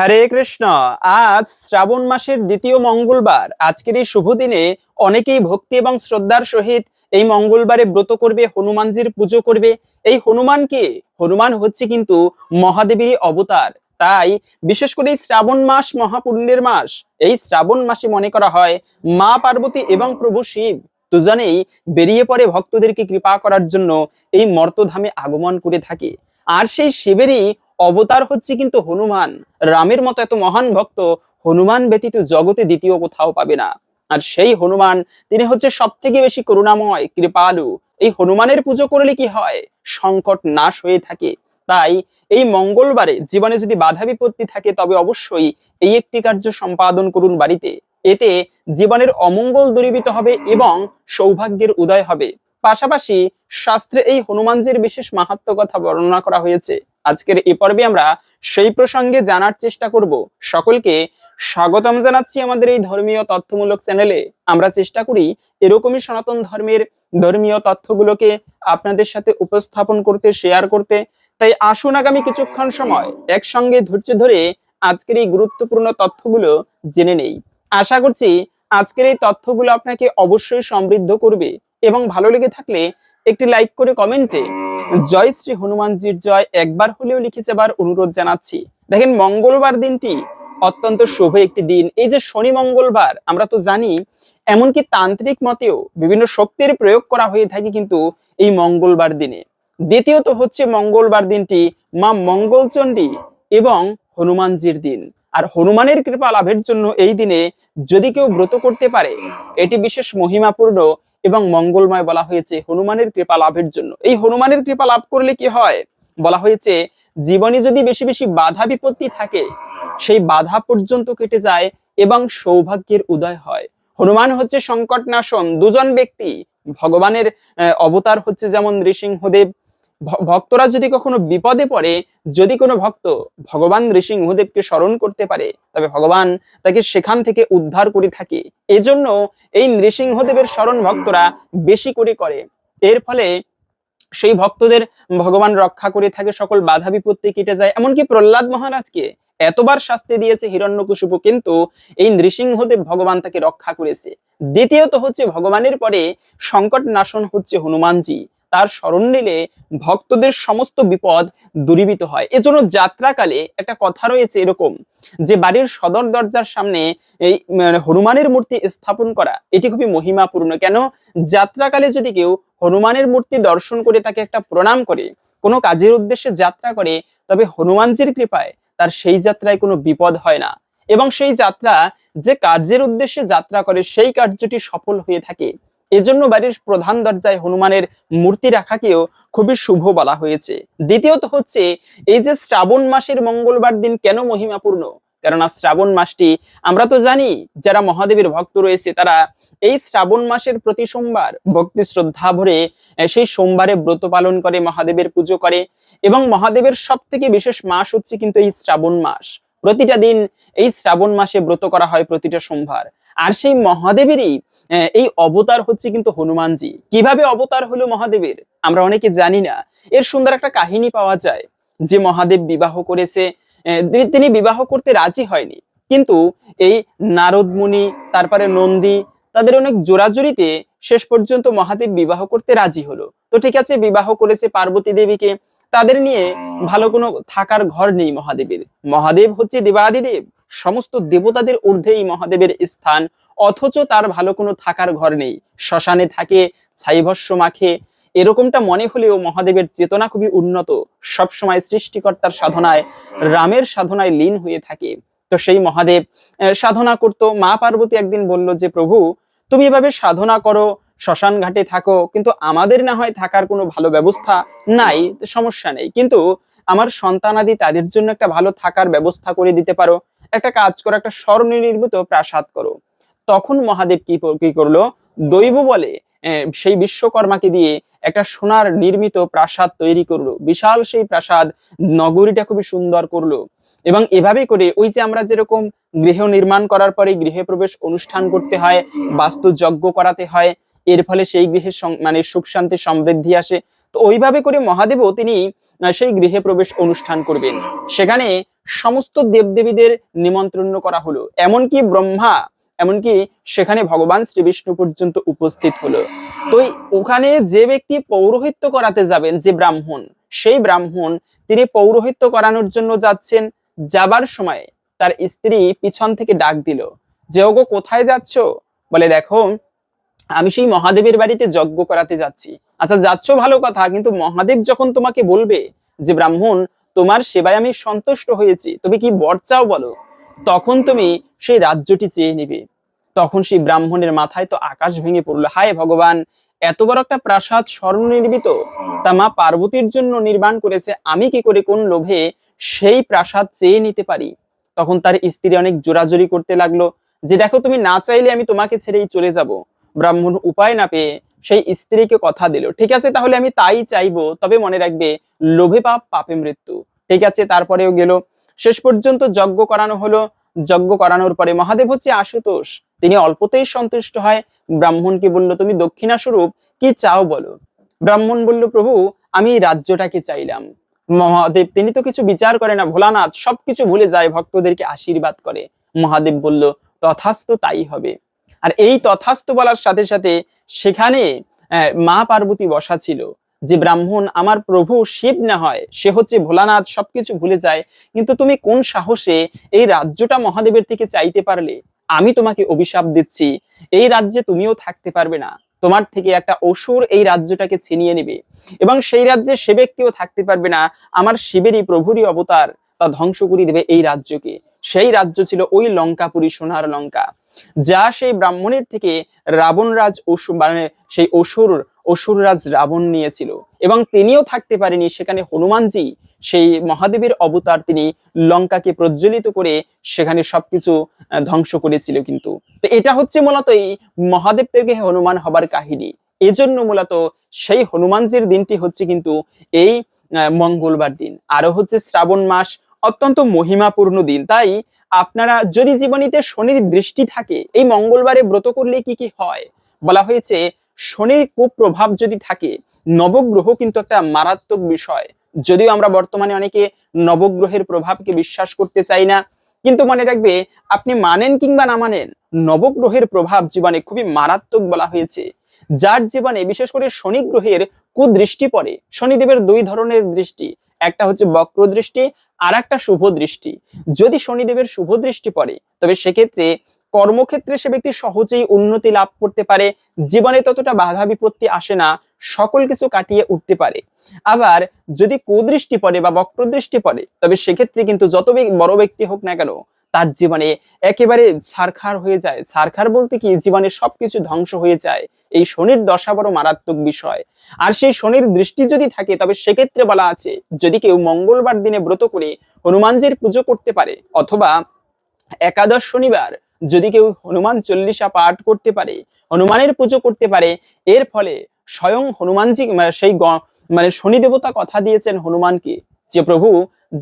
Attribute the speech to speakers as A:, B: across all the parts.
A: হরে কৃষ্ণ। আজ শ্রাবণ মাসের দ্বিতীয় মঙ্গলবার। আজকের এই শুভ দিনে অনেকেই ভক্তি এবং শ্রদ্ধার সহিত এই মঙ্গলবারে ব্রত করবে, হনুমানজির পুজো করবে। এই হনুমান কে? হনুমান হচ্ছে কিন্তু মহাদেবেরই অবতার। তাই বিশেষ করে শ্রাবণ মাস মহাপুণ্যের মাস, এই শ্রাবণ মাসে মনে করা হয় মা পার্বতী এবং প্রভু শিব দুজনেই বেরিয়ে পড়ে ভক্তদেরকে কৃপা করার জন্য এই মর্তধামে আগমন করে থাকে। আর সেই শিবেরই অবতার হচ্ছে কিন্তু হনুমান। রামের মতো এত মহান ভক্ত হনুমান ব্যতীত জগতে দ্বিতীয় কোথাও পাবে না। আর সেই হনুমান, তিনি হচ্ছে সব থেকে বেশি করুণাময়, কৃপালু। এই হনুমানের পুজো করলে কি হয়? সংকট নাশ হয়ে থাকে। তাই এই মঙ্গলবারে জীবনে যদি বাধা বিপত্তি থাকে, তবে অবশ্যই এই একটি কার্য সম্পাদন করুন বাড়িতে। এতে জীবনের অমঙ্গল দূরীভূত হবে এবং সৌভাগ্যের উদয় হবে। পাশাপাশি শাস্ত্রে এই হনুমানজির বিশেষ মাহাত্ম কথা বর্ণনা করা হয়েছে। আজকের এই পর্বে আমরা সেই প্রসঙ্গে জানার চেষ্টা করব। সকলকে স্বাগতম জানাচ্ছি আমাদের এই ধর্মীয় তথ্যমূলক চ্যানেলে। আমরা চেষ্টা করি এরকমই সনাতন ধর্মের ধর্মীয় তথ্যগুলোকে আপনাদের সাথে উপস্থাপন করতে শেয়ার করতে। তাই আসুন আগামী কিছুক্ষণ সময় একসঙ্গে ধৈর্য ধরে আজকের এই গুরুত্বপূর্ণ তথ্যগুলো জেনে নেই। আশা করছি আজকের এই তথ্যগুলো আপনাকে অবশ্যই সমৃদ্ধ করবে এবং ভালো লেগে থাকলে একটি লাইক করে কমেন্টে জয় শ্রী হনুমানজির জয় একবার হলেও লিখে যাবার অনুরোধ জানাচ্ছি। দেখেন, মঙ্গলবার দিনটি অত্যন্ত শুভ একটি দিন। এই যে শনি মঙ্গলবার, আমরা তো জানি, এমনকি তান্ত্রিক মতেও বিভিন্ন শক্তির প্রয়োগ করা হয়ে থাকে কিন্তু এই মঙ্গলবার দিনে। দ্বিতীয়ত হচ্ছে মঙ্গলবার দিনটি মা মঙ্গলচণ্ডী এবং হনুমানজির দিন। আর হনুমানের কৃপা লাভের জন্য এই দিনে যদি কেউ ব্রত করতে পারে, এটি বিশেষ মহিমাপূর্ণ এবং মঙ্গলময় বলা হয়েছে হনুমানের কৃপা লাভের জন্য। এই হনুমানের কৃপা লাভ করলে কি হয়? বলা হয়েছে, জীবনে যদি বেশি বেশি বাধা বিপত্তি থাকে, সেই বাধা পর্যন্ত কেটে যায় এবং সৌভাগ্যের উদয় হয়। হনুমান হচ্ছে সংকট নাশন দুজন ব্যক্তি। ভগবানের অবতার হচ্ছে যেমন নৃসিংহদেব ভক্তরা যদি কখনো বিপদে পড়ে, যদি কোনো ভক্ত ভগবান নৃসিংহদেবকে স্মরণ করতে পারে, তবে ভগবান তাকে সেখান থেকে উদ্ধার করে থাকে। এজন্য এই নৃসিংহদেবের স্মরণ ভক্তরা বেশি করে করে। এর ফলে সেই ভক্তদের ভগবান রক্ষা করে থাকে, সকল বাধা বিপত্তি কেটে যায়। এমনকি প্রহ্লাদ মহারাজকে এতবার শাস্তি দিয়েছে হিরণ্যকশিপু, কিন্তু এই নৃসিংহদেব ভগবান তাকে রক্ষা করেছে। দ্বিতীয়ত হচ্ছে ভগবানের পরে সংকট নাশন হচ্ছে হনুমানজি। তার স্মরণ নিলে ভক্তদের সমস্ত বিপদ দূরীভূত হয়। এজন্য যাত্রাকালে একটা কথা রয়েছে এরকম যে বাড়ির সদর দরজার সামনে এই মানে হনুমানের মূর্তি স্থাপন করা, এটি খুবই মহিমাপূর্ণ। কেন? যাত্রাকালে যদি কেউ হনুমানের মূর্তি দর্শন করে তাকে একটা প্রণাম করে, কোনো কাজের উদ্দেশ্যে যাত্রা করে, তবে হনুমানজির কৃপায় তার সেই যাত্রায় কোনো বিপদ হয় না। এবং সেই যাত্রা যে কার্যের উদ্দেশ্যে যাত্রা করে, সেই কার্যটি সফল হয়ে থাকে। এজন্য বাড়ির প্রধান দরজায় হনুমানের মূর্তি রাখাকেও খুবই শুভ বলা হয়েছে। দ্বিতীয়ত হচ্ছে, এই যে শ্রাবণ মাসের মঙ্গলবার দিন কেন মহিমাপূর্ণ? কেননা শ্রাবণ মাসটি আমরা তো জানি, যারা মহাদেবের ভক্ত রয়েছে তারা এই শ্রাবণ মাসের প্রতি সোমবার ভক্তি শ্রদ্ধা ভরে সেই সোমবারে ব্রত পালন করে, মহাদেবের পুজো করে এবং মহাদেবের সব থেকে বিশেষ মাস হচ্ছে কিন্তু এই শ্রাবণ মাস। প্রতিটা দিন এই শ্রাবণ মাসে ব্রত করা হয় প্রতিটা সোমবার। আর সেই মহাদেবেরই এই অবতার হচ্ছে কিন্তু হনুমানজি। কীভাবে অবতার হলো মহাদেবের? আমরা অনেকে জানি না। এর সুন্দর একটা কাহিনী পাওয়া যায় যে মহাদেব বিবাহ করেছে তিনি- বিবাহ করতে রাজি হয়নি। কিন্তু এই নারদ মুনি তারপরে নন্দী, তাদের অনেক জোরাজুরিতে শেষ পর্যন্ত মহাদেব বিবাহ করতে রাজি হলো। তো ঠিক আছে, বিবাহ করেছে পার্বতী দেবীকে। তাদের নিয়ে ভালো কোনো থাকার ঘর নেই মহাদেবের। মহাদেব হচ্ছে দেবাদিদেব। সমস্ত দেবতাদের ঊর্ধ্বে এই মহাদেবের স্থান, অথচ তার ভালো কোনো থাকার ঘর নেই। শ্মশানে থাকে, ছাইভস্য মাখে। এরকমটা মনে হলেও মহাদেবের চেতনা খুবই উন্নত। সবসময় সৃষ্টিকর্তার সাধনায়, রামের সাধনায় লীন হয়ে থাকে। তো সেই মহাদেব সাধনা করত। মা পার্বতী একদিন বলল যে, প্রভু, তুমি এভাবে সাধনা করো, শ্মশান ঘাটে থাকো, কিন্তু আমাদের না হয় থাকার কোনো ভালো ব্যবস্থা নাই, সমস্যা নেই। কিন্তু আমার সন্তানাদি তাদের জন্য একটা ভালো থাকার ব্যবস্থা করে দিতে পারো। একটা কাজ করো, একটা স্বর্ণনির্মিত প্রাসাদ করো। তখন মহাদেব কি কি করল? দৈব বলে সেই বিশ্বকর্মাকে দিয়ে একটা সোনার নির্মিত প্রাসাদ তৈরি করল। বিশাল সেই প্রাসাদ নগরীটা খুবই সুন্দর করল। এবং এভাবে করে ওই যে আমরা যেরকম গৃহ নির্মাণ করার পরে গৃহে প্রবেশ অনুষ্ঠান করতে হয় বাস্তু যজ্ঞ করাতে হয়, এর ফলে সেই গৃহে সং- মানে সুখ শান্তি সমৃদ্ধি আসে, তো ওইভাবে করে মহাদেবও তিনি সেই গৃহে প্রবেশ অনুষ্ঠান করবেন। সেখানে সমস্ত দেবদেবীদের নিমন্ত্রণ করা হলো। এমনকি ব্রহ্মা, এমনকি সেখানে ভগবান শ্রী বিষ্ণু পর্যন্ত উপস্থিত হলো। তো ওখানে যে ব্যক্তি পৌরোহিত্য করাতে যাবেন, যে ব্রাহ্মণ, সেই ব্রাহ্মণ তিনি পৌরোহিত্য করানোর জন্য যাচ্ছেন, যাবার সময় তার স্ত্রী পিছন থেকে ডাক দিল, যে ওগো কোথায় যাচ্ছ? বলে, দেখো, আমি সেই মহাদেবের বাড়িতে যজ্ঞ করাতে যাচ্ছি। আচ্ছা যাচ্ছ ভালো কথা, কিন্তু মহাদেব যখন তোমাকে বলবে যে ব্রাহ্মণ তোমার সেবায় আমি সন্তুষ্ট হয়েছি। তুমি কি বর চাও বলো? তখন তুমি সেই রাজ্যটি চেয়ে নিবে। তখন সেই ব্রাহ্মণের মাথায় তো আকাশ ভেঙে পড়ল। হায় ভগবান, এত বড় একটা প্রাসাদ স্বর্ণ নির্মিত তা মা পার্বতীর জন্য নির্মাণ করেছে। আমি কি করে কোন লোভে সেই প্রাসাদ চেয়ে নিতে পারি? তখন তার স্ত্রী অনেক জোরাজোরি করতে লাগল। যে দেখো, তুমি না চাইলে আমি তোমাকে ছেড়েই চলে যাব। ব্রাহ্মণ উপায় না পেয়ে সেই স্ত্রীকে কথা দিল, ঠিক আছে, তাহলে আমি তাই চাইব, তবে মনে রাখবে লোভে পাপ, পাপে মৃত্যু। ঠিক আছে, তারপরেও গেল। শেষ পর্যন্ত যজ্ঞ করানো হলো। যজ্ঞ করানোর পরে মহাদেব হচ্ছে আশুতোষ। তিনি অল্পতেই সন্তুষ্ট হয়। ব্রাহ্মণকে বলল, তুমি দক্ষিণা স্বরূপ কি চাও বলো? ব্রাহ্মণ বলল, প্রভু, আমি রাজ্যটাকে চাইলাম। মহাদেব, তিনি তো কিছু বিচার করে না, ভোলানাথ, সবকিছু ভুলে যায়, ভক্তদেরকে আশীর্বাদ করে। মহাদেব বলল, তথাস্ত তাই হবে। আর এই তথাস্ত বলার সাথে সাথে সেখানে মা পার্বতী বসা ছিল যে ব্রাহ্মণ আমার প্রভু শিব না হয়, সে হচ্ছে ভোলানাথ, সবকিছু ভুলে যায়। কিন্তু তুমি কোন সাহসে এই রাজ্যটা মহাদেবের থেকে চাইতে পারলে? আমি তোমাকে অভিশাপ দিচ্ছি। এই রাজ্যে তুমিও থাকতে পারবে না। তোমার থেকে একটা অসুর এই রাজ্যটাকে ছিনিয়ে নেবে। এবং সেই রাজ্যে সে ব্যক্তিও থাকতে পারবে না। আমার শিবেরই প্রভুরই অবতার। তা ধ্বংস করে দেবে এই রাজ্যকে। সেই রাজ্য ছিল ওই লঙ্কাপুরী সোনার লঙ্কা, যা সেই ব্রাহ্মণের থেকে রাবণরাজ অসুর মানে সেই অসুর, অসুররাজ রাবণ নিয়েছিল। এবং তিনিও থাকতে পারেনি সেখানে হনুমানজি, সেই মহাদেবের অবতার তিনি লঙ্কাকে প্রজ্বলিত করে সেখানে সবকিছু ধ্বংস করেছিল কিন্তু। তো এটা হচ্ছে মূলত এই মহাদেব থেকে হনুমান হবার কাহিনী। এজন্য মূলত সেই হনুমানজির দিনটি হচ্ছে কিন্তু এই মঙ্গলবার দিন। আরও হচ্ছে শ্রাবণ মাস অত্যন্ত মহিমাপূর্ণ দিন। তাই আপনারা যদি জীবনীতে শনির দৃষ্টি থাকে, এই মঙ্গলবারে ব্রত করলে কি কি হয়? বলা হয়েছে, শনির কুপ্রভাব যদি থাকে, নবগ্রহ কিন্তু একটা মারাত্মক বিষয়। যদিও আমরা বর্তমানে অনেকে নবগ্রহের প্রভাবকে বিশ্বাস করতে চাই না, কিন্তু মনে রাখবে, আপনি মানেন কিংবা না মানেন, নবগ্রহের প্রভাব জীবনে খুবই মারাত্মক বলা হয়েছে। যার জীবনে বিশেষ করে শনি গ্রহের কুদৃষ্টি পড়ে, শনিদেবের দুই ধরনের দৃষ্টি একটা হচ্ছে বক্র দৃষ্টি আর একটা শুভ দৃষ্টি যদি শনিদেবের শুভ দৃষ্টি পড়ে, তবে সেক্ষেত্রে কর্মক্ষেত্রে সে ব্যক্তি সহজেই উন্নতি লাভ করতে পারে, জীবনে ততটা বাধা বিপত্তি আসে না, সকল কিছু কাটিয়ে উঠতে পারে। আবার যদি কুদৃষ্টি পড়ে বা বক্রদৃষ্টি পড়ে, তবে সেক্ষেত্রে কিন্তু যত বড় ব্যক্তি হোক না কেন তার জীবনে একেবারে ছারখার হয়ে যায়। ছারখার বলতে কি? জীবনে সবকিছু ধ্বংস হয়ে যায়। এই শনির দশা বড় মারাত্মক বিষয়। আর সেই শনির দৃষ্টি যদি থাকে, তবে সেক্ষেত্রে বলা আছে, যদি কেউ মঙ্গলবার দিনে ব্রত করে হনুমানজির পুজো করতে পারে, অথবা একাদশ শনিবার যদি কেউ হনুমান চল্লিশা পাঠ করতে পারে, হনুমানের পুজো করতে পারে, এর ফলে স্বয়ং হনুমানজি মানে সেই মানে শনি দেবতা কথা দিয়েছেন হনুমানকে যে, প্রভু,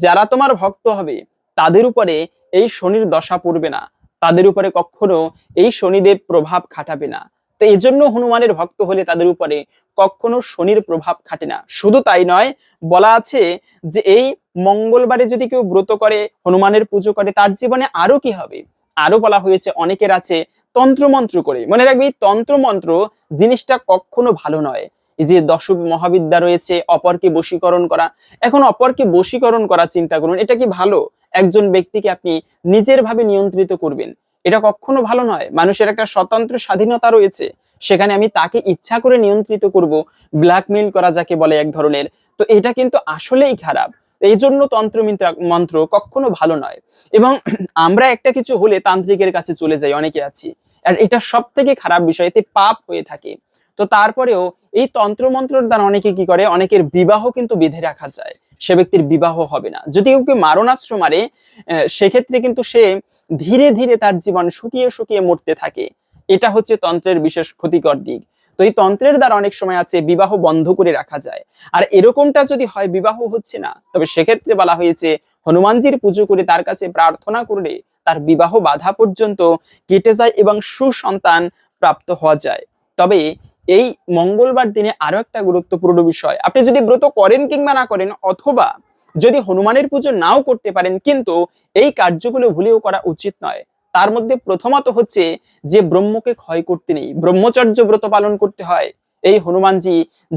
A: যারা তোমার ভক্ত হবে তাদের উপরে এই শনির দশা পড়বে না। তাদের উপরে কখনো এই শনিদেব প্রভাব খাটাবে না। তো এই জন্য হনুমানের ভক্ত হলে তাদের উপরে কখনো শনির প্রভাব খাটে না। শুধু তাই নয়, বলা আছে যে এই মঙ্গলবারে যদি কেউ ব্রত করে, হনুমানের পুজো করে, তার জীবনে আরও কি হবে? আরও বলা হয়েছে, অনেকের আছে তন্ত্রমন্ত্র করে। মনে রাখবি তন্ত্রমন্ত্র জিনিসটা কখনো ভালো নয়। যে দশ মহাবিদ্যা রয়েছে, অপরকে বশীকরণ করা। এখন অপরকে বশীকরণ করা চিন্তা করুন, এটা কি ভালো? একজন ব্যক্তিকে আপনি নিজের ভাবে নিয়ন্ত্রিত করবেন। এটা কখনো ভালো নয়। মানুষের একটা স্বতন্ত্র স্বাধীনতা রয়েছে। সেখানে আমি তাকে ইচ্ছা করে নিয়ন্ত্রিত করব, ব্ল্যাকমেইল করা যাকে বলে এক ধরনের। তো এটা কিন্তু আসলেই খারাপ। এই জন্য তন্ত্র মন্ত্র কখনো ভালো নয়। এবং আমরা একটা কিছু হলে তান্ত্রিকের কাছে চলে যাই, অনেকে আছি। আর এটা সব থেকে খারাপ বিষয়, এতে পাপ হয়ে থাকে। তো তারপরেও এই তন্ত্র মন্ত্রের দ্বারা অনেকে কি করে? অনেকের বিবাহ কিন্তু বেঁধে রাখা যায়। সে ব্যক্তির বিবাহ হবে না। যদি কেউ মারণাস্ত্র মারে সেক্ষেত্রে কিন্তু সে ধীরে ধীরে তার জীবন শুকিয়ে শুকিয়ে মরতে থাকে। এটা হচ্ছে তন্ত্রের বিশেষ ক্ষতিকর দিক। তো এই তন্ত্রের দ্বারা অনেক সময় আছে বিবাহ বন্ধ করে রাখা যায়। আর এরকমটা যদি হয়, বিবাহ হচ্ছে না, তবে সেক্ষেত্রে বলা হয়েছে, হনুমানজির পুজো করে তার কাছে প্রার্থনা করলে তার বিবাহ বাধা পর্যন্ত কেটে যায় এবং সুসন্তান প্রাপ্ত হওয়া যায়। তবে এই মঙ্গলবার দিনে আরও একটা গুরুত্বপূর্ণ বিষয়। আপনি যদি ব্রত করেন কিংবা না করেন, অথবা যদি হনুমানের পুজো নাও করতে পারেন, কিন্তু এই কার্যগুলো ভুলেও করা উচিত নয়। তার মধ্যে প্রথমত হচ্ছে যে ব্রহ্মকে ক্ষয় করতে নেই, ব্রহ্মচর্য ব্রত পালন করতে হয়। এই হনুমানজি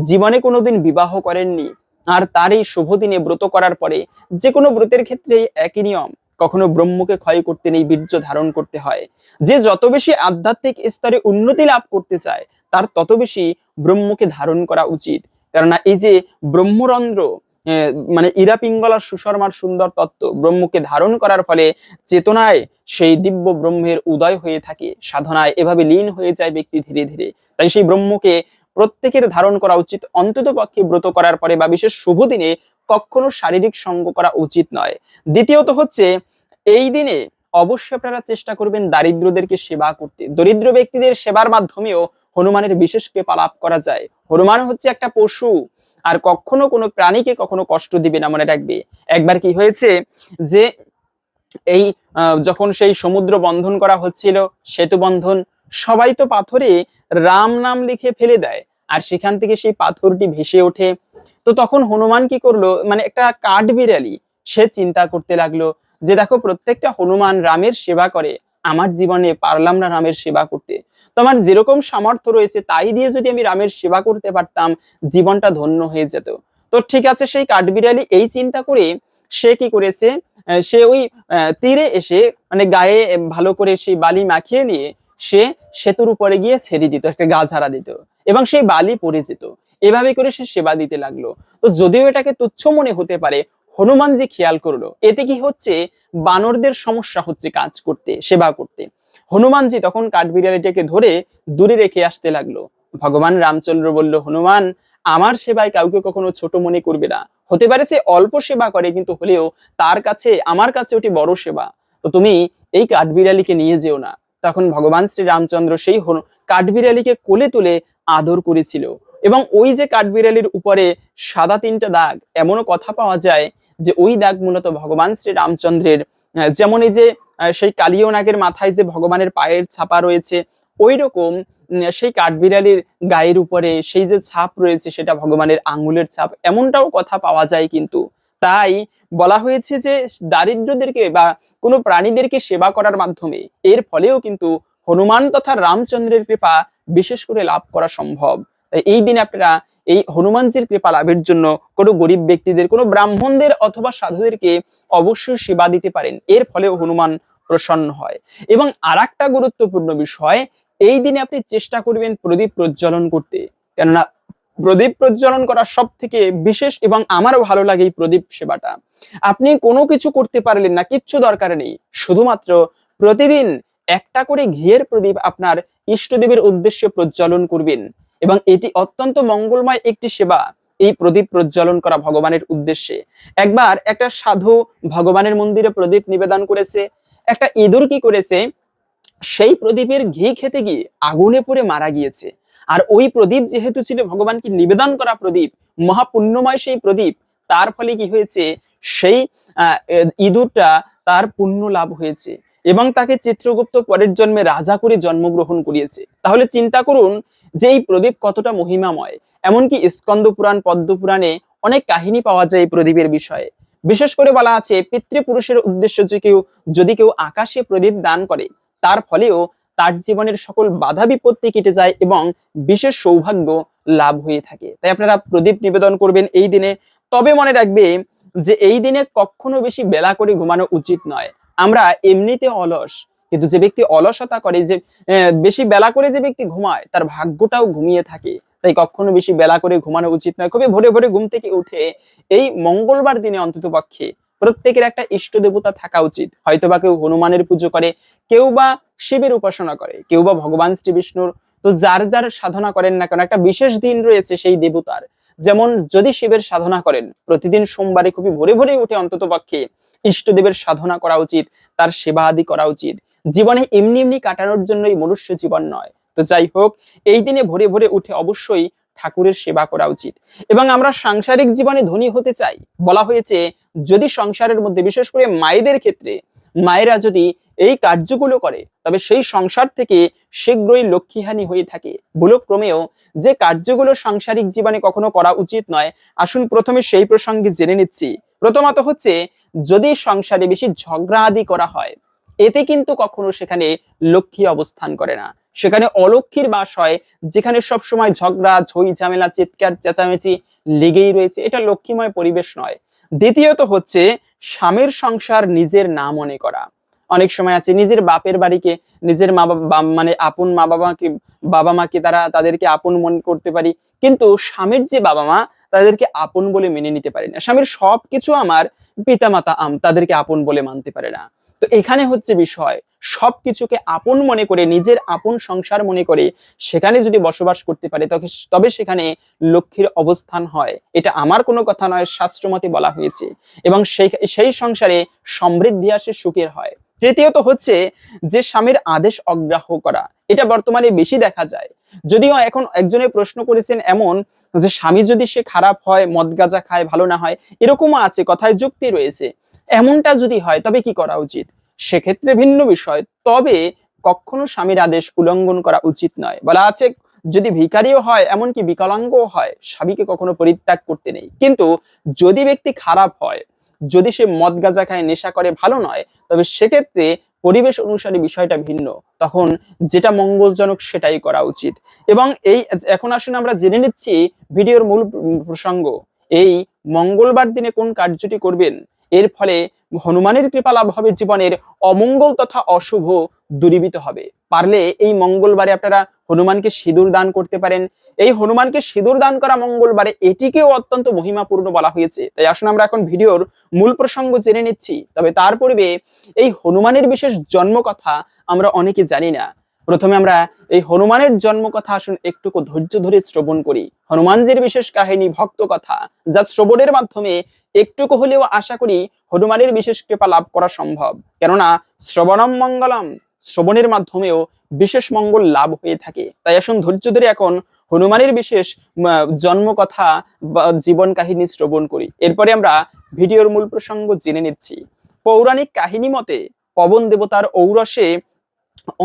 A: জীবনে কোনোদিন বিবাহ করেননি, আর তার এই শুভ দিনে ব্রত করার পরে যে কোনো ব্রতের ক্ষেত্রে একই নিয়ম, কখনো ব্রহ্মকে ক্ষয় করতে নেই, বীর্য ধারণ করতে হয়। যে যত বেশি আধ্যাত্মিক স্তরে উন্নতি লাভ করতে চায় তার তত বেশি ব্রহ্মকে ধারণ করা উচিত। কেননা এই যে ব্রহ্মরন্ধ্র মানে ইরা পিঙ্গলার সুশর্মার সুন্দর তত্ত্ব ব্রহ্মকে ধারণ করার ফলে চেতনায় সেই দিব্য ব্রহ্মের উদয় হয়ে থাকে, সাধনায় এভাবে লীন হয়ে যায় ব্যক্তি ধীরে ধীরে। তাই সেই ব্রহ্মকে প্রত্যেকের ধারণ করা উচিত, অন্তত পক্ষে ব্রত করার পরে বা বিশেষ শুভ দিনে কখনো শারীরিক সঙ্গ করা উচিত নয়। দ্বিতীয়ত হচ্ছে, এই দিনে অবশ্যই আপনারা চেষ্টা করবেন দারিদ্রদেরকে সেবা করতে। দরিদ্র ব্যক্তিদের সেবার মাধ্যমেও হনুমানের বিশেষ কৃপা লাভ করা যায়। হনুমান হচ্ছে একটা পশু, আর কখনো কোনো প্রাণীকে কখনো কষ্ট দিবে না, মনে রাখবে। একবার কি হয়েছে যে এই যখন সেই সমুদ্র বন্ধন করা হচ্ছিল, সেতু বন্ধন, সবাই তো পাথরে রাম নাম লিখে ফেলে দেয়, আর সেখান থেকে সেই পাথরটি ভেসে ওঠে। তো তখন হনুমান কি করল মানে একটা কাঠ বিড়ালি সে চিন্তা করতে লাগল যে দেখো প্রত্যেকটা হনুমান রামের সেবা করে আমার জীবনে পারলাম না রামের সেবা করতে। তো আমার যেরকম সামর্থ্য রয়েছে, তাই দিয়ে যদি আমি রামের সেবা করতে পারতাম, জীবনটা ধন্য হয়ে যেত। তো ঠিক আছে, সেই কাঠবিড়ালি এই চিন্তা করে সে কি করেছে? সে ওই তীরে এসে মানে গায়ে ভালো করে সেই বালি মাখিয়ে নিয়ে সে সেতুর উপরে গিয়ে ছেড়ে দিত, একটা গা ঝাড়া দিত এবং সেই বালি পড়ে যেত। এভাবে করে সে সেবা দিতে লাগল। তো যদিও এটাকে তুচ্ছ মনে হতে পারে হনুমান যে খেয়াল করল, এতে কি হচ্ছে? বানরদের সমস্যা হচ্ছে কাজ করতে, সেবা করতে। হনুমানজি তখন কাঠবিড়ালিটাকে ধরে দূরে রেখে আসতে লাগল। ভগবান রামচন্দ্র বলল, হনুমান, আমার সেবায় কাউকে কখনো ছোট মনে করবে না। হতে পারে সে অল্প সেবা করে, কিন্তু হলেও তার কাছে, আমার কাছে ওটি বড় সেবা। তো তুমি এই কাঠবিড়ালিকে নিয়ে যেও না। তখন ভগবান শ্রী রামচন্দ্র সেই কাঠবিড়ালিকে কোলে তুলে আদর করেছিল। এবং ওই যে কাঠবিড়ালির উপরে সাদা তিনটা দাগ, এমনও কথা পাওয়া যায় যে ওই দাগ মূলত ভগবান শ্রী রামচন্দ্রের যেমন এই যে সেই কালীয় নাগের মাথায় যে ভগবানের পায়ের ছাপা রয়েছে ওই রকম সেই কাঠবিড়ালির গায়ের উপরে সেই যে ছাপ রয়েছে সেটা ভগবানের আঙ্গুলের ছাপ, এমনটাও কথা পাওয়া যায় কিন্তু। তাই বলা হয়েছে যে দারিদ্রদেরকে বা কোনো প্রাণীদেরকে সেবা করার মাধ্যমে এর ফলেও কিন্তু হনুমান তথা রামচন্দ্রের কৃপা বিশেষ করে লাভ করা সম্ভব। এই দিনে আপনারা এই হনুমানজির কৃপা লাভের জন্য কোনো গরিব ব্যক্তিদের, কোনো ব্রাহ্মণদের অথবা সাধুদেরকে অবশ্যই সেবা দিতে পারেন। এর ফলেও হনুমান প্রসন্ন হয়। এবং আর গুরুত্বপূর্ণ বিষয়, এই দিনে আপনি চেষ্টা করবেন প্রদীপ প্রজ্বলন করতে। কেননা প্রদীপ প্রজ্বলন করা সব থেকে বিশেষ এবং আমারও ভালো লাগে এই প্রদীপ সেবাটা। আপনি কোনো কিছু করতে পারলেন না, কিচ্ছু দরকার নেই। শুধুমাত্র প্রতিদিন একটা করে ঘিয়ের প্রদীপ আপনার ইষ্টদেবের উদ্দেশ্যে প্রজ্বলন করবেন। এবং এটি অত্যন্ত মঙ্গলময় একটি সেবা। এই প্রদীপ প্রজ্বলন করা ভগবানের উদ্দেশ্যে। একবার একটা সাধু ভগবানের মন্দিরে প্রদীপ নিবেদন করেছে একটা ইঁদুর কি করেছে সেই প্রদীপের ঘি খেতে গিয়ে আগুনে পড়ে মারা গিয়েছে। আর ওই প্রদীপ যেহেতু ছিল ভগবানকে নিবেদন করা প্রদীপ মহাপুণ্যময় সেই প্রদীপ তার ফলে কি হয়েছে সেই আহ, ইঁদুরটা তার পুণ্য লাভ হয়েছে। এবং তাকে চিত্রগুপ্ত পরের জন্মে রাজা করে জন্মগ্রহণ করিয়েছে। তাহলে চিন্তা করুন যে এই প্রদীপ কতটা মহিমাময়। এমনকি স্কন্দ পুরাণ পদ্ম পুরাণে অনেক কাহিনী পাওয়া যায় এই প্রদীপের বিষয়ে। বিশেষ করে বলা আছে, পিতৃপুরুষের উদ্দেশ্য যে কেউ, যদি কেউ আকাশে প্রদীপ দান করে, তার ফলেও তার জীবনের সকল বাধা বিপত্তি কেটে যায় এবং বিশেষ সৌভাগ্য লাভ হয়ে থাকে। তাই আপনারা প্রদীপ নিবেদন করবেন এই দিনে। তবে মনে রাখবে যে এই দিনে কখনো বেশি বেলা করে ঘুমানো উচিত নয়। আমরা এমনিতে অলস, কিন্তু যে ব্যক্তি অলসতা করে, যে বেশি বেলা করে যে ব্যক্তি ঘুমায়, তার ভাগ্যটাও ঘুমিয়ে থাকে। তাই কখনো বেশি বেলা করে ঘুমানো উচিত নয়। খুবই ভোরে ভোরে ঘুম থেকে উঠে এই মঙ্গলবার দিনে অন্তত পক্ষে প্রত্যেকের একটা ইষ্ট দেবতা থাকা উচিত। হয়তো বা কেউ হনুমানের পুজো করে, কেউ বা শিবের উপাসনা করে, কেউ বা ভগবান শ্রী বিষ্ণুর তো যার যার সাধনা করেন না কেন, একটা বিশেষ দিন রয়েছে সেই দেবতার। যেমন যদি শিবের সাধনা করেন, প্রতিদিন সোমবারে খুবই ভোরে ভোরে উঠে অন্তত পক্ষে ইষ্টদেবের সাধনা করা উচিত, তার সেবা আদি করা উচিত। জীবনে এমনি এমনি কাটানোর জন্যই মনুষ্য জীবন নয়। তো যাই হোক, এই দিনে ভোরে ভোরে উঠে অবশ্যই ঠাকুরের সেবা করা উচিত। এবং আমরা সাংসারিক জীবনে ধনী হতে চাই। বলা হয়েছে, যদি সংসারের মধ্যে, বিশেষ করে মায়েদের ক্ষেত্রে, মায়েরা যদি এই কার্যগুলো করে, তবে সেই সংসার থেকে শীঘ্রই লক্ষ্মীহানি হয়ে থাকে। ভুলক্রমেও যে কার্যগুলো সাংসারিক জীবনে কখনো করা উচিত নয়, আসুন প্রথমে সেই প্রসঙ্গে জেনে নিচ্ছি। প্রথমত হচ্ছে, যদি সংসারে বেশি ঝগড়া আদি করা হয়, এতে কিন্তু কখনো সেখানে লক্ষ্মী অবস্থান করে না। সেখানে অলক্ষ্মীর বাস হয়, যেখানে সব সময় ঝগড়া, ঝই ঝামেলা, চিৎকার, চেঁচামেচি লেগেই রয়েছে। এটা লক্ষ্মীময় পরিবেশ নয়। দ্বিতীয়ত হচ্ছে, স্বামীর সংসার নিজের না মনে করা। অনেক সময় আছে। নিজের বাপের বাড়িকে, নিজের মা বাবা মানে আপন মা বাবাকে, বাবা মাকে তারা তাদেরকে আপন মনে করতে পারি। কিন্তু স্বামীর যে বাবা মা, তাদেরকে আপন বলে মেনে নিতে পারি না। স্বামীর সবকিছু আমার পিতামাতা আম তাদেরকে আপন বলে মানতে পারে না। তো এখানে হচ্ছে বিষয়, সবকিছুকে আপন মনে করে, নিজের আপন সংসার মনে করে, সেখানে যদি বসবাস করতে পারে তবে সেখানে লক্ষ্মীর অবস্থান হয়। এটা আমার কোনো কথা নয়, শাস্ত্রমতে বলা হয়েছে। এবং সেই সেই সংসারে সমৃদ্ধি আসে, সুখের হয়। তৃতীয়ত হচ্ছে যে স্বামীর আদেশ অগ্রাহ্য করা। এটা বর্তমানে বেশি দেখা যায়। যদিও এখন একজনে প্রশ্ন করেছেন এমন যে স্বামী যদি সে খারাপ হয়, মদ গাঁজা খায়, ভালো না হয়, এরকমও আছে, কথায় যুক্তি রয়েছে। এমনটা যদি হয়, তবে কি করা উচিত? সেক্ষেত্রে ভিন্ন বিষয়। তবে কখনো স্বামীর আদেশ উল্লঙ্ঘন করা উচিত নয়। বলা আছে, যদি ভিকারিও হয়, এমনকি বিকলাঙ্গও হয়, স্বামীকে কখনো পরিত্যাগ করতে নেই। কিন্তু যদি ব্যক্তি খারাপ হয় যদি সে মদ গাঁজা খায়, নেশা করে, ভালো নয়, তবে সেক্ষেত্রে পরিবেশ অনুসারে বিষয়টা ভিন্ন। তখন যেটা মঙ্গলজনক সেটাই করা উচিত। এবং এই এখন আসুন আমরা জেনে নিচ্ছি ভিডিওর মূল প্রসঙ্গ। এই মঙ্গলবার দিনে কোন কার্যটি করবেন? এর ফলে হনুমানের কৃপা লাভ হবে, জীবনের অমঙ্গল তথা অশুভ দূরীভূত হবে। পারলে এই মঙ্গলবারে আপনারা হনুমানকে সিঁদুর দান করতে পারেন। এই হনুমানকে সিঁদুর দান করা মঙ্গলবারে এটিকেও অত্যন্ত মহিমাপূর্ণ বলা হয়েছে। তাই আসুন আমরা এখন ভিডিওর মূল প্রসঙ্গ জেনে নিচ্ছি। তবে তার পূর্বে এই হনুমানের বিশেষ জন্ম কথা আমরা অনেকে জানি না। প্রথমে আমরা এই হনুমানের জন্ম কথা আসুন একটুকু ধৈর্য ধরে শ্রবণ করি। হনুমানজির বিশেষ কাহিনী ভক্ত কথা যা শ্রবণের মাধ্যমে একটুকু হলেও আশা করি হনুমানের বিশেষ কৃপা লাভ করা সম্ভব। কেননা, শ্রবণম মঙ্গলম। শ্রবণের মাধ্যমেও বিশেষ মঙ্গল লাভ হয়ে থাকে। তাই আসুন ধৈর্য ধরে এখন হনুমানের বিশেষ জন্ম কথা বা জীবন কাহিনী শ্রবণ করি। এরপরে আমরা ভিডিওর মূল প্রসঙ্গ জেনে নিচ্ছি। পৌরাণিক কাহিনী মতে পবন দেবতার ঔরসে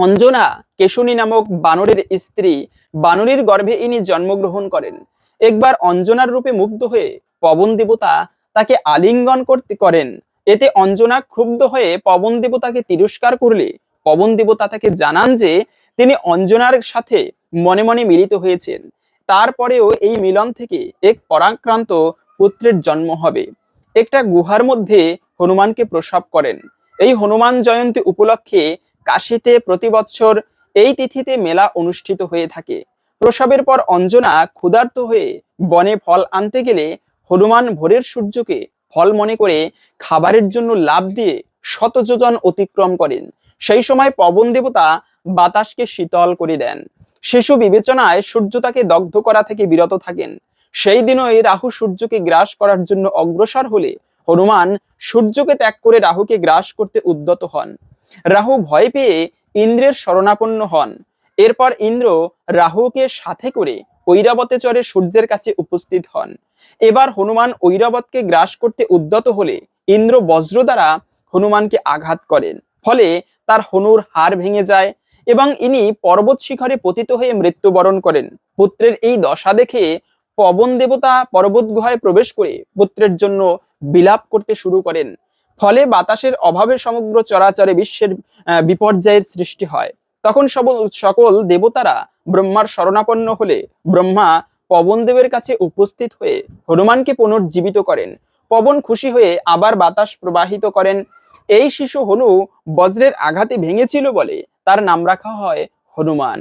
A: অঞ্জনা কেশুনী নামক বানরের স্ত্রী বানরের গর্ভে ইনি জন্মগ্রহণ করেন। একবার অঞ্জনার রূপে মুগ্ধ হয়ে পবন দেবতা তাকে আলিঙ্গন করতে করেন। এতে অঞ্জনা ক্ষুব্ধ হয়ে পবন দেবতাকে তিরস্কার করলে পবন দেবতা তাকে জানান যে তিনি অঞ্জনার সাথে মনে মনে মিলিত হয়েছেন। তারপরেও এই মিলন থেকে এক পরাক্রান্ত পুত্রের জন্ম হবে। একটা গুহার মধ্যে হনুমানকে প্রসব করেন। এই হনুমান জয়ন্তী উপলক্ষে কাশিতে প্রতি বছর এই তিথিতে মেলা অনুষ্ঠিত হয়ে থাকে। প্রসবের পর অঞ্জনা ক্ষুধার্ত হয়ে বনে ফল আনতে গেলে হনুমান ভোরের সূর্যকে ফল মনে করে খাবারের জন্য লাভ দিয়ে শত যোজন অতিক্রম করেন। সেই সময় পবন দেবতা বাতাসকে শীতল করে দেন। শিশু বিবেচনায় সূর্য তাকে দগ্ধ করা থেকে বিরত থাকেন। সেই দিনই রাহু সূর্যকে গ্রাস করার জন্য অগ্রসর হলে হনুমান সূর্যকে ত্যাগ করে রাহুকে গ্রাস করতে উদ্যত হন। রাহু ভয় পেয়ে ইন্দ্রের শরণাপন্ন হন। এরপর ইন্দ্র রাহুকে সাথে করে ঐরাবতে চরে সূর্যের কাছে উপস্থিত হন। এবার হনুমান ঐরাবতকে গ্রাস করতে উদ্যত হলে ইন্দ্র বজ্র দ্বারা হনুমানকে আঘাত করেন। ফলে তার হনুর হার ভেঙে যায় এবং ইনি পর্বত শিখরে পতিত হয়ে মৃত্যুবরণ করেন। পুত্রের এই দশা দেখে পবন দেবতা পর্বত গুহায় প্রবেশ করে পুত্রের জন্য বিলাপ করতে শুরু করেন। ফলে বাতাসের অভাবে সমগ্র চরাচরে বিশ্বের বিপর্যয়ের সৃষ্টি হয়। তখন সকল দেবতারা ব্রহ্মার শরণাপন্ন হলে ব্রহ্মা পবন দেবের কাছে উপস্থিত হয়ে হনুমানকে পুনর্জীবিত করেন। পবন খুশি হয়ে আবার বাতাস প্রবাহিত করেন। এই শিশু হনু বজ্রের আঘাতে ভেঙেছিল বলে তার নাম রাখা হয় হনুমান।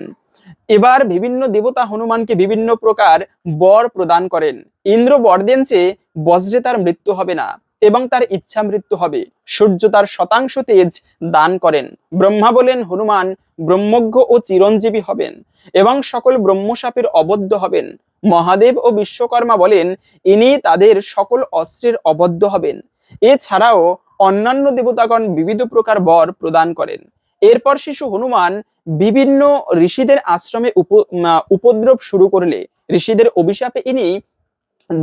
A: এবার বিভিন্ন দেবতা হনুমানকে বিভিন্ন প্রকার বর প্রদান করেন। ইন্দ্র বর দেন যে বজ্রে তার মৃত্যু হবে না এবং তার ইচ্ছা মৃত্যু হবে। সূর্য তার শতাংশ তেজ দান করেন। ব্রহ্মা বলেন, হনুমান, ব্রহ্মজ্ঞ ও চিরঞ্জীবী হবেন এবং সকল ব্রহ্মসাপের অবদ্ধ হবেন। মহাদেব ও বিশ্বকর্মা বলেন, ইনি তাদের সকল অস্ত্রের অবদ্ধ হবেন। এছাড়াও অন্যান্য দেবতাগণ বিবিধ প্রকার বর প্রদান করেন। এরপর শিশু হনুমান বিভিন্ন ঋষিদের আশ্রমে উপদ্রব শুরু করলে ঋষিদের অভিশাপে ইনি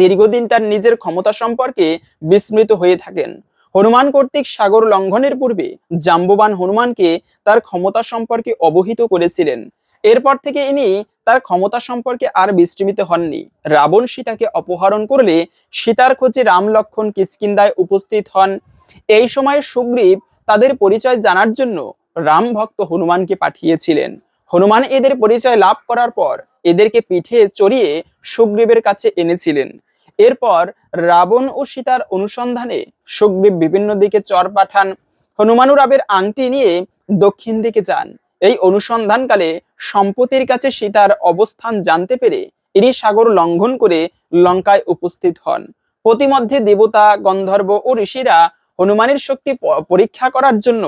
A: দীর্ঘদিন তার নিজের ক্ষমতা সম্পর্কে বিস্মৃত হয়ে থাকেন। হনুমান কর্তৃক সাগর লঙ্ঘনের পূর্বে জাম্ববান হনুমানকে তার ক্ষমতা সম্পর্কে অবহিত করেছিলেন। এরপর থেকে ইনি তার ক্ষমতা সম্পর্কে আর বিস্তৃমিত হননি। রাবণ সীতাকে অপহরণ করলে সীতার খোঁজে রাম লক্ষণ কিষ্কিন্দায় উপস্থিত হন। এই সময় সুগ্রীব তাদের পরিচয় জানার জন্য রাম ভক্ত হনুমানকে পাঠিয়েছিলেন। হনুমান এদের পরিচয় লাভ করার পর এদেরকে পিঠে চড়িয়ে সুগ্রীবের কাছে এনেছিলেন। এরপর রাবণ ও সীতার অনুসন্ধানে সুগ্রীব বিভিন্ন দিকে চর পাঠান। হনুমানু রাবের আংটি নিয়ে দক্ষিণ দিকে যান। এই অনুসন্ধানকালে সম্পতির কাছে সীতার অবস্থান জানতে পেরে ইনি সাগর লঙ্ঘন করে লঙ্কায় উপস্থিত হন। প্রতিমধ্যে দেবতা, গন্ধর্ব ও ঋষিরা হনুমানের শক্তি পরীক্ষা করার জন্য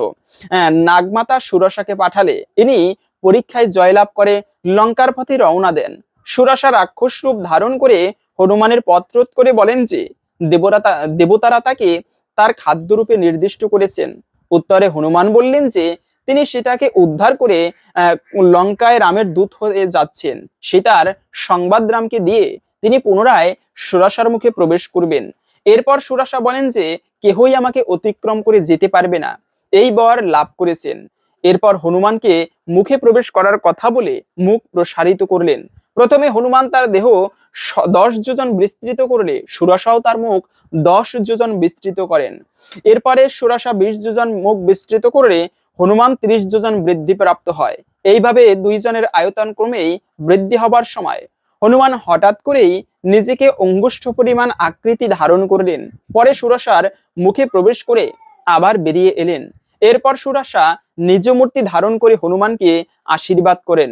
A: নাগমাতা সুরসাকে পাঠালে। ইনি পরীক্ষায় জয়লাভ করে লঙ্কার পথে রওনা দেন। সুরসা রাক্ষস রূপ ধারণ করে হনুমানের পত্রোধ করে বলেন যে, দেবরাতা, দেবতারা তাকে তার খাদ্যরূপে নির্দিষ্ট করেছেন। উত্তরে হনুমান বললেন যে তিনি সীতাকে উদ্ধার করে লঙ্কায় রামের দূত হয়ে যাচ্ছেন। সীতার সংবাদ রামকে দিয়ে তিনি পুনরায় সুরাসার মুখে প্রবেশ করবেন। এরপর সুরাসা বলেন যে, কেহই আমাকে অতিক্রম করে যেতে পারবে না। এই বর লাভ করেছেন। এরপর হনুমানকে মুখে প্রবেশ করার কথা বলে মুখ প্রসারিত করলেন। প্রথমে হনুমান তার দেহ দশ যোজন বিস্তৃত করলে সুরাসাও তার মুখ দশ যোজন বিস্তৃত করেন। এরপরে সুরাসা বিশ যোজন মুখ বিস্তৃত করে হনুমান ত্রিশ যোজন বৃদ্ধি প্রাপ্ত হয়। এইভাবে দুইজনের আয়তন ক্রমেই বৃদ্ধি হবার সময় হনুমান হঠাৎ করেই নিজেকে অঙ্গুষ্ঠ পরিমাণ আকৃতি ধারণ করলেন। পরে সুরসার মুখে প্রবেশ করে আবার বেরিয়ে এলেন। এরপর সুরাসা নিজ মূর্তি ধারণ করে হনুমানকে আশীর্বাদ করেন।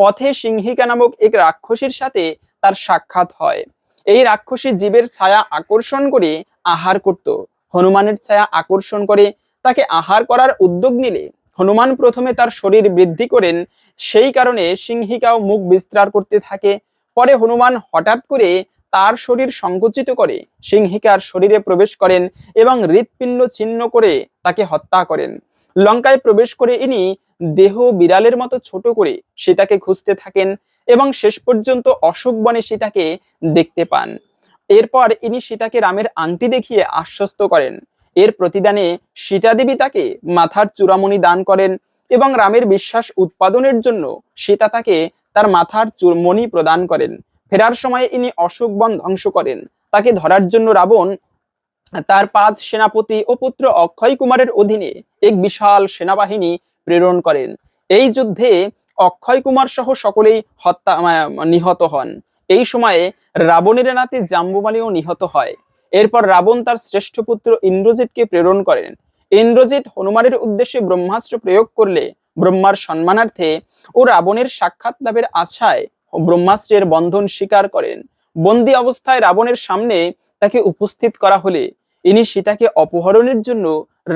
A: পথে সিংহিকা নামক এক রাক্ষসীর সাথে তার সাক্ষাৎ হয়। এই রাক্ষসী জীবের ছায়া আকর্ষণ করে আহার করত। হনুমানের ছায়া আকর্ষণ করে তাকে আহার করার উদ্যোগ নিলে হনুমান প্রথমে তার শরীর বৃদ্ধি করেন, সেই কারণে সিংহিকাও মুখ বিস্তার করতে থাকে। পরে হনুমান হঠাৎ করে তার শরীর সংকুচিত করে, সিংহিকার শরীরে প্রবেশ করেন এবং হৃৎপিণ্ড ছিন্ন করে তাকে হত্যা করেন। লঙ্কায় প্রবেশ করে ইনি দেহ বিড়ালের মতো ছোট করে সীতাকে খুঁজতে থাকেন এবং শেষ পর্যন্ত অশোক বনে সীতাকে দেখতে পান। এরপর ইনি সীতাকে রামের আংটি দেখিয়ে আশ্বস্ত করেন। এর প্রতিদানে সীতা দেবী তাকে মাথার চূড়ামণি দান করেন এবং রামের বিশ্বাস উৎপাদনের জন্য সীতা তাকে তার মাথার চূড়- মণি প্রদান করেন। ফেরার সময় ইনি অশোক বন ধ্বংস করেন। তাকে ধরার জন্য রাবণ তার পাঁচ সেনাপতি ও পুত্র অক্ষয় কুমারের অধীনে এক বিশাল সেনাবাহিনী প্রেরণ করেন। এই যুদ্ধে অক্ষয় কুমার সহ সকলেই হত্যা নিহত হন। এই সময়ে রাবণের নাতি জাম্বুবালিও নিহত হয়। এরপর রাবণ তার শ্রেষ্ঠ পুত্র ইন্দ্রজিৎকে প্রেরণ করেন। ইন্দ্রজিৎ হনুমানের উদ্দেশ্যে ব্রহ্মাস্ত্র প্রয়োগ করলে ব্রহ্মার সম্মানার্থে ও রাবণের সাক্ষাৎ লাভের আশায় ব্রহ্মাস্ত্রের বন্ধন স্বীকার করেন। বন্দি অবস্থায় রাবণের সামনে তাকে উপস্থিত করা হলে ইনি সীতাকে অপহরণের জন্য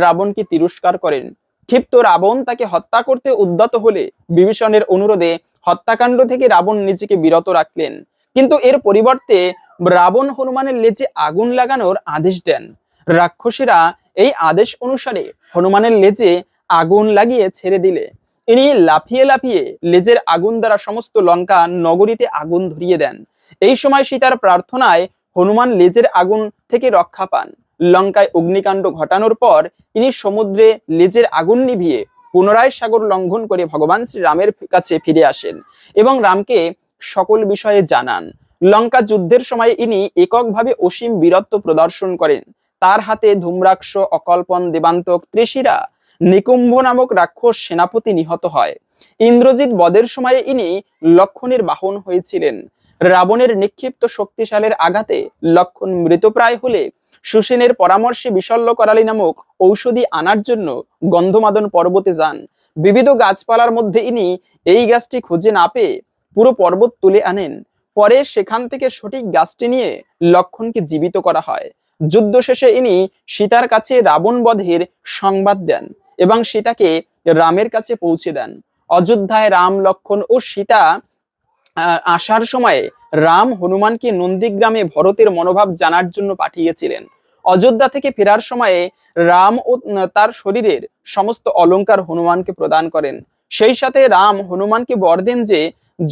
A: রাবণকে তিরস্কার করেন। ক্ষিপ্ত রাবণ তাকে হত্যা করতে উদ্যত হলে বিভীষণের অনুরোধে হত্যাকাণ্ড থেকে রাবণ নিজেকে বিরত রাখলেন। কিন্তু এর পরিবর্তে রাবণ হনুমানের লেজে আগুন লাগানোর আদেশ দেন। রাক্ষসীরা এই আদেশ অনুসারে হনুমানের লেজে আগুন লাগিয়ে ছেড়ে দিলে। ইনি লাফিয়ে লাফিয়ে লেজের আগুন দ্বারা সমস্ত লঙ্কা নগরীতে আগুন ধরিয়ে দেন। এই সময় সীতার প্রার্থনায় হনুমান লেজের আগুন থেকে রক্ষা পান। লঙ্কায় অগ্নিকাণ্ড ঘটানোর পর ইনি সমুদ্রে লেজের আগুন নিভিয়ে পুনরায় সাগর লঙ্ঘন করে ভগবান শ্রীরামের কাছে ফিরে আসেন এবং রামকে সকল বিষয়ে জানান। লঙ্কা যুদ্ধের সময় ইনি এককভাবে অসীম বীরত্ব প্রদর্শন করেন। তার হাতে ধূম্রাক্ষ, অকল্পন, দেবান্তক, ত্রিশিরা, নিকুম্ভ নামক রাক্ষস সেনাপতি নিহত হয়। ইন্দ্রজিৎ বদের সময়ে ইনি লক্ষণের বাহন হয়েছিলেন। রাবণের নিক্ষিপ্ত শক্তিশালের আঘাতে লক্ষণ মৃতপ্রায় হলে সুসেনের পরামর্শে বিশল্য করালি নামক ঔষধি আনার জন্য গন্ধমাদন পর্বতে যান। বিবিধ গাছপালার মধ্যে ইনি এই গাছটি খুঁজে না পেয়ে পুরো পর্বত তুলে আনেন। পরে সেখান থেকে সঠিক গাছটি নিয়ে লক্ষণকে জীবিত করা হয়। যুদ্ধ শেষে ইনি সীতার কাছে রাবণ বধের সংবাদ দেন এবং সীতাকে রামের কাছে পৌঁছে দেন। অযোধ্যায় রাম লক্ষণ ও সীতা আসার সময়ে রাম হনুমানকে নন্দীগ্রামে ভরতের মনোভাব জানার জন্য পাঠিয়েছিলেন। অযোধ্যা থেকে ফেরার সময়ে রাম ও তার শরীরের সমস্ত অলংকার হনুমানকে প্রদান করেন। সেই সাথে রাম হনুমানকে বর দেন যে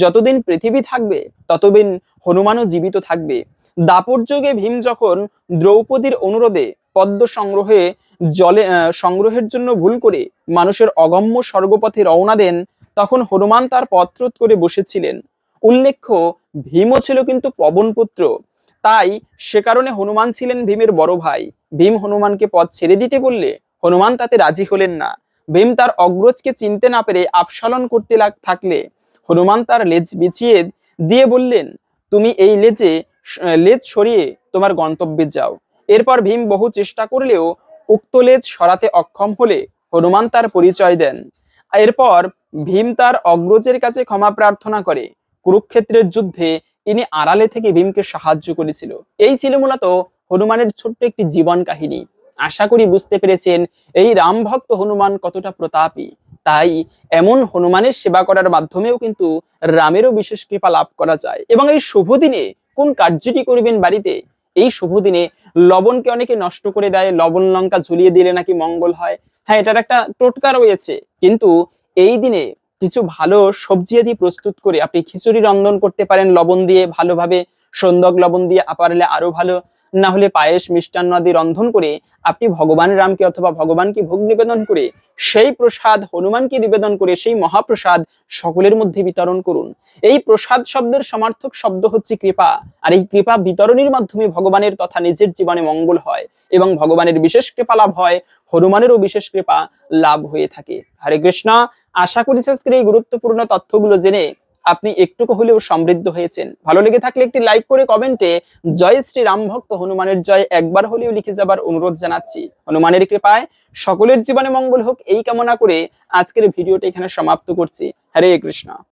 A: যতদিন পৃথিবী থাকবে, ততদিন হনুমানও জীবিত থাকবে। দাপর যুগে ভীম যখন দ্রৌপদীর অনুরোধে পদ্ম সংগ্রহে জলে সংগ্রহের জন্য ভুল করে মানুষের অগম্য স্বর্গপথে রওনা দেন, তখন হনুমান তার পত্রোধ করে বসেছিলেন। উল্লেখ্য, ভীমও ছিল কিন্তু পবনপুত্র তাই সে কারণে হনুমান ছিলেন ভীমের বড় ভাই। ভীম হনুমানকে পথ ছেড়ে দিতে বললে হনুমান তাতে রাজি হলেন না। ভীম তার অগ্রজকে চিনতে না পেরে আপসালন করতে থাকলে হনুমান তার লেজ বিছিয়ে দিয়ে বললেন, তুমি এই লেজে লেজ সরিয়ে তোমার গন্তব্যে যাও। এরপর ভীম বহু চেষ্টা করলেও উক্ত লেজ সরাতে অক্ষম হলে হনুমান তার পরিচয় দেন। এরপর ভীম তার অগ্রজের কাছে ক্ষমা প্রার্থনা করে। কুরুক্ষেত্রের যুদ্ধে ইনি আড়ালে থেকে ভীমকে সাহায্য করেছিল। এই ছিল মূলত হনুমানের ছোট্ট একটি জীবন কাহিনী। আশা করি বুঝতে পেরেছেন এই রাম ভক্ত হনুমান কতটা প্রতাপী। তাই এমন হনুমানের সেবা করার মাধ্যমেও কিন্তু রামেরও বিশেষ কৃপা লাভ করা যায়। এবং এই শুভ দিনে কোন কার্যটি করবেন বাড়িতে? এই শুভ দিনে লবণকে অনেকে নষ্ট করে দেয়, লবণ লঙ্কা ঝুলিয়ে দিলে নাকি মঙ্গল হয়। হ্যাঁ এটার একটা টোটকা রয়েছে। কিন্তু এই দিনে কিছু ভালো সবজি আদি প্রস্তুত করে আপনি খিচুড়ি রন্ধন করতে পারেন, লবণ দিয়ে ভালোভাবে সন্দক লবণ দিয়ে পারলে আরও ভালো না হলে পায়েস, মিষ্টান্ন আদি রন্ধন করে আপনি ভগবান রামকে অথবা ভগবানকে ভোগ নিবেদন করে সেই প্রসাদ, হনুমানকে নিবেদন করে সেই মহাপ্রসাদ সকলের মধ্যে বিতরণ করুন। এই প্রসাদ শব্দের সমার্থক শব্দ হচ্ছে কৃপা। আর এই কৃপা বিতরণের মাধ্যমে ভগবানের তথা নিজের জীবনে মঙ্গল হয় এবং ভগবানের বিশেষ কৃপা লাভ হয়, হনুমানেরও বিশেষ কৃপা লাভ হয়ে থাকে। হরে কৃষ্ণ, আশা করি আজকের এই গুরুত্বপূর্ণ তথ্যগুলো জেনে আপনি একটুকু হলেও সমৃদ্ধ হয়েছেন। ভালো লেগে থাকলে একটি লাইক করে কমেন্টে জয় শ্রী রাম ভক্ত হনুমানের জয় একবার হলেও লিখে যাবার অনুরোধ জানাচ্ছি। হনুমানের কৃপায় সকলের জীবনে মঙ্গল হোক, এই কামনা করে আজকের ভিডিওটি এখানে সমাপ্ত করছি। হরে কৃষ্ণ।